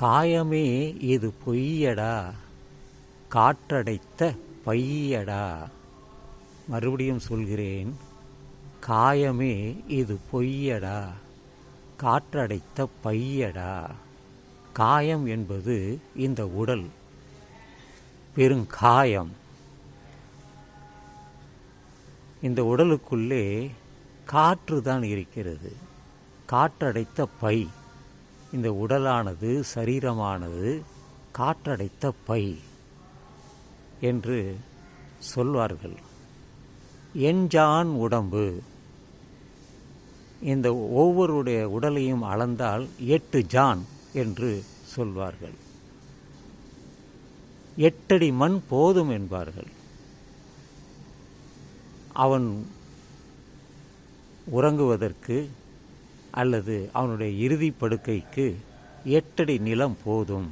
காயமே இது பொய்யடா. காற்றடைத்த பையடா. மறுபடியும் சொல்கிறேன் காயமே இது பொய்யடா. காற்றடைத்த பையடா. காயம் என்பது இந்த உடல் பெருங்காயம் இந்த உடலுக்குள்ளே காற்று தான் இருக்கிறது. காற்றடைத்த பை. இந்த உடலானது சரீரமானது காற்றடைத்த பை என்று சொல்வார்கள். எஞ்சான் உடம்பு. இந்த ஒவ்வொருடைய உடலையும் அளந்தால் எட்டு ஜான் என்று சொல்வார்கள். எட்டடி மண் போதும் என்பார்கள். அவன் உறங்குவதற்கு அல்லது அவனுடைய இறுதி படுக்கைக்கு எட்டடி நிலம் போதும்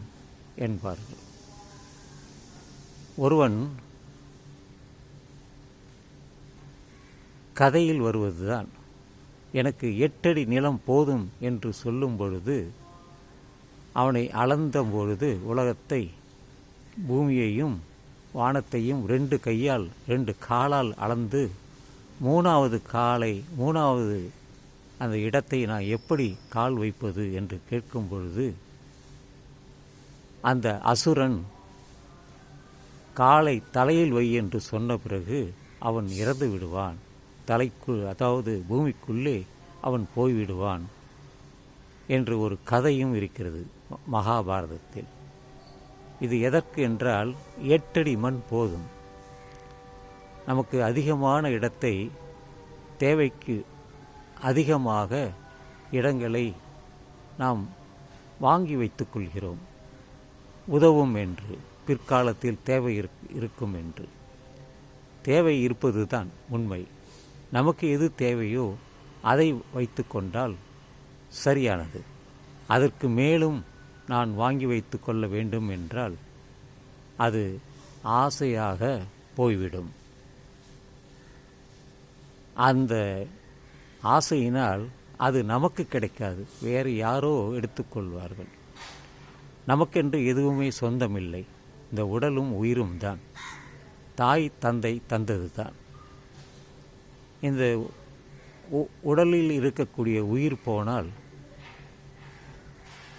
என்பார்கள். ஒருவன் கதையில் வருவதுதான். எனக்கு எட்டடி நிலம் போதும் என்று சொல்லும் பொழுது அவனை அளந்த பொழுது உலகத்தை பூமியையும் வானத்தையும் ரெண்டு கையால் ரெண்டு காலால் அளந்து மூணாவது காலை மூணாவது அந்த இடத்தை நான் எப்படி கால் வைப்பது என்று கேட்கும் பொழுது அந்த அசுரன் காலை தலையில் வை என்று சொன்ன பிறகு அவன் இறந்து விடுவான். தலைக்குள் அதாவது பூமிக்குள்ளே அவன் போய்விடுவான் என்று ஒரு கதையும் இருக்கிறது மகாபாரதத்தில். இது எதற்கு என்றால் எட்டடி மண் போதும். நமக்கு அதிகமான இடத்தை தேவைக்கு அதிகமாக இடங்களை நாம் வாங்கி வைத்துக்கொள்கிறோம் உதவும் என்று பிற்காலத்தில் தேவை இருக்கும் என்று. தேவை இருப்பது தான் உண்மை. நமக்கு எது தேவையோ அதை வைத்து கொண்டால் சரியானது. அதற்கு மேலும் நான் வாங்கி வைத்து கொள்ள வேண்டும் என்றால் அது ஆசையாக போய்விடும். அந்த ஆசையினால் அது நமக்கு கிடைக்காது. வேறு யாரோ எடுத்துக்கொள்வார்கள். நமக்கென்று எதுவுமே சொந்தமில்லை. இந்த உடலும் உயிரும் தான். தாய் தந்தை தந்தது தான் இந்த உடலில் இருக்கக்கூடிய உயிர் போனால்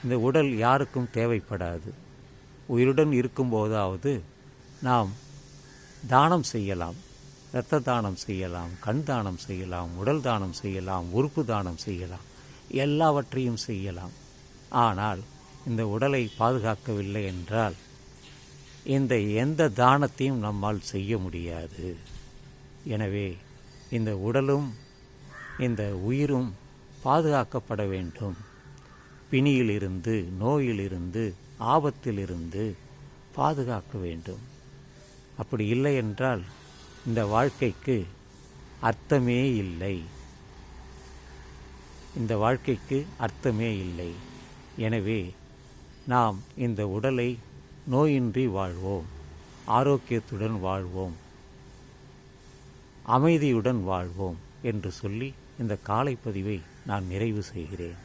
இந்த உடல் யாருக்கும் தேவைப்படாது. உயிருடன் இருக்கும்போதாவது நாம் தானம் செய்யலாம். இரத்த தானம் செய்யலாம் கண் தானம் செய்யலாம் உடல் தானம் செய்யலாம் உறுப்பு தானம் செய்யலாம் எல்லாவற்றையும் செய்யலாம். ஆனால் இந்த உடலை பாதுகாக்கவில்லை என்றால் இந்த எந்த தானத்தையும் நம்மால் செய்ய முடியாது. எனவே இந்த உடலும் இந்த உயிரும் பாதுகாக்கப்பட வேண்டும். பிணியிலிருந்து நோயிலிருந்து ஆபத்திலிருந்து பாதுகாக்க வேண்டும். அப்படி இல்லை என்றால் இந்த வாழ்க்கைக்கு அர்த்தமே இல்லை. இந்த வாழ்க்கைக்கு அர்த்தமே இல்லை. எனவே நாம் இந்த உடலை நோயின்றி வாழ்வோம் ஆரோக்கியத்துடன் வாழ்வோம் அமைதியுடன் வாழ்வோம் என்று சொல்லி இந்த காலை பதிவை நான் நிறைவு செய்கிறேன்.